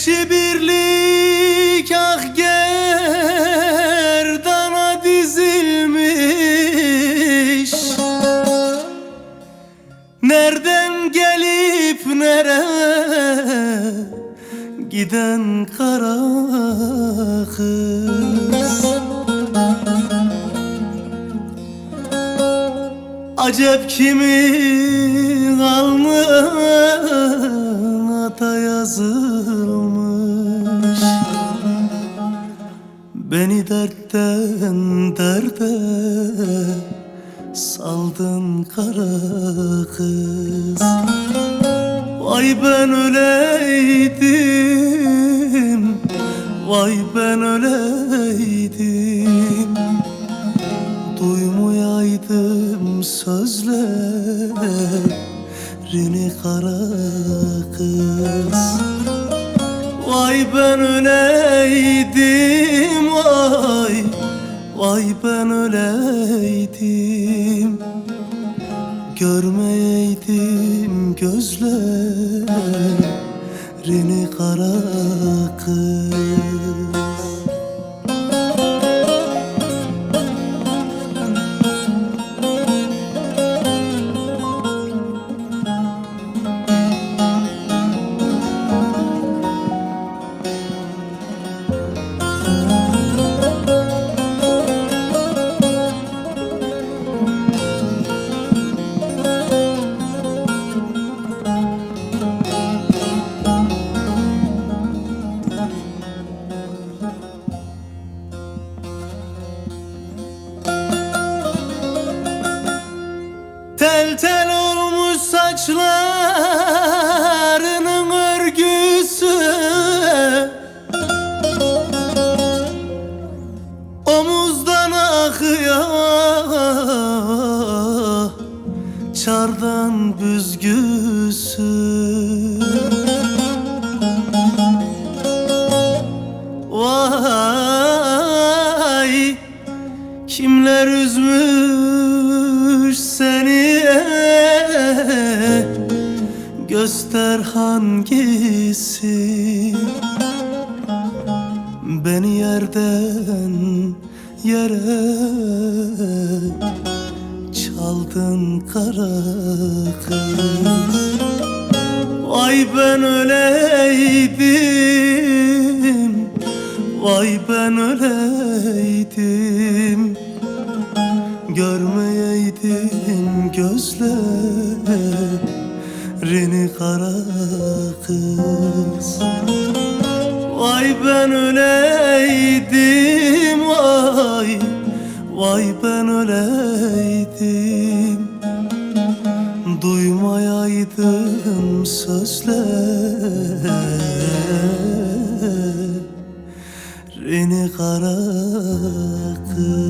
Beşi birlik ah gerdana dizilmiş. Nereden gelip nereye giden kara kız? Acep kimin alnına yazılmış Beni dertten derde saldın kara kız. Vay ben öleydim Vay ben öleydim. Duymayaydım sözlerini kara kız Vay ben öleydim vay. Vay ben öleydim. Görmeyeydim gözlerini kara kız Tel tel olmuş saçlarının örgüsü. Omuzdan akıyor Çardan büzgüsü. Vay Kimler üzmüş seni Göster hangisi? Beni yerden yere Çaldın kara kız. Vay ben öleydim Vay ben öleydim. Görmeyeydim gözlerini kara kız. Vay ben öleydim vay. Vay ben öleydim. Duymayaydım sözlerini kara kız